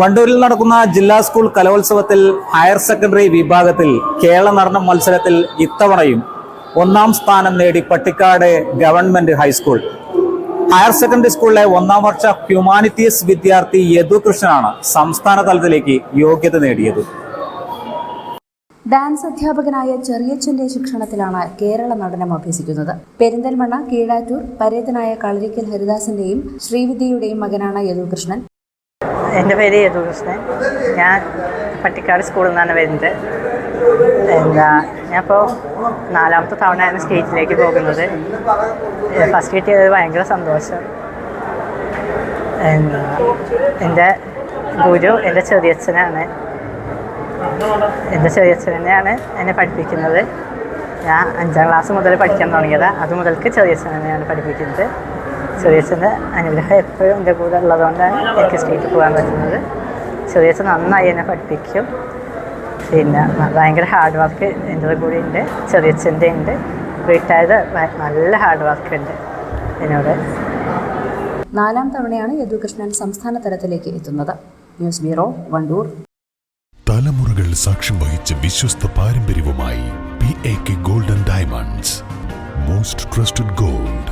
വണ്ടൂരിൽ നടക്കുന്ന ജില്ലാ സ്കൂൾ കലോത്സവത്തിൽ ഹയർ സെക്കൻഡറി വിഭാഗത്തിൽ കേരള നടന്ന മത്സരത്തിൽ ഇത്തവണയും ഒന്നാം സ്ഥാനം നേടി Pattikkad government high school. Higher secondary സ്കൂളിലെ ഒന്നാം വർഷ ഹ്യൂമാനിറ്റീസ് വിദ്യാർത്ഥി യദുകൃഷ്ണനാണ് സംസ്ഥാന തലത്തിലേക്ക് യോഗ്യത നേടിയത്. ഡാൻസ് അധ്യാപകനായ ചെറിയച്ഛന്റെ ശിക്ഷണത്തിലാണ് കേരള നടനം അഭ്യസിക്കുന്നത്. പെരിന്തൽമണ്ണ കീഴാറ്റൂർ പരേതനായ കളരിക്കൽ ഹരിദാസിന്റെയും ശ്രീവിദ്യയുടെയും മകനാണ് യദുകൃഷ്ണൻ എന്റെ പേര് യദുകൃഷ്ണൻ. ഞാൻ പട്ടിക്കാട് സ്കൂളിൽ നിന്നാണ് വരുന്നത്. എന്താ ഞാനിപ്പോൾ നാലാമത്തെ തവണയാണ് സ്റ്റേറ്റിലേക്ക് പോകുന്നത്. ഫസ്റ്റ് കിട്ടിയത് ഭയങ്കര സന്തോഷം. എന്താ എന്റെ ഗുരു എന്റെ ചെറിയച്ഛനാണ്. എന്റെ ചെറിയച്ഛൻ തന്നെയാണ് എന്നെ പഠിപ്പിക്കുന്നത്. ഞാൻ അഞ്ചാം ക്ലാസ് മുതൽ പഠിക്കാൻ തുടങ്ങിയത്. അത് മുതൽക്ക് ചെറിയച്ഛൻ തന്നെയാണ് പഠിപ്പിക്കുന്നത്. ചെറിയച്ഛന്റെ അനുഗ്രഹം എപ്പോഴും എന്റെ കൂടെ ഉള്ളതുകൊണ്ടാണ് എനിക്ക് സ്റ്റേറ്റിൽ പോകാൻ പറ്റുന്നത്. ചെറിയച്ഛൻ നന്നായി എന്നെ പഠിപ്പിക്കും. പിന്നെ ഭയങ്കര ഹാർഡ് വർക്ക് എന്റെ കൂടെ ഉണ്ട്. ചെറിയച്ഛന്റെ ഉണ്ട്. വീട്ടായത് നല്ല ഹാർഡ് വർക്ക് ഉണ്ട് എന്നോട്. നാലാം തവണയാണ് യദുകൃഷ്ണൻ സംസ്ഥാന തലത്തിലേക്ക് എത്തുന്നത്. News bureau Wandoor. തലമുറകൾ സാക്ഷ്യം വഹിച്ച വിശ്വസ്ത പാരമ്പര്യവുമായി P A K golden diamonds most trusted gold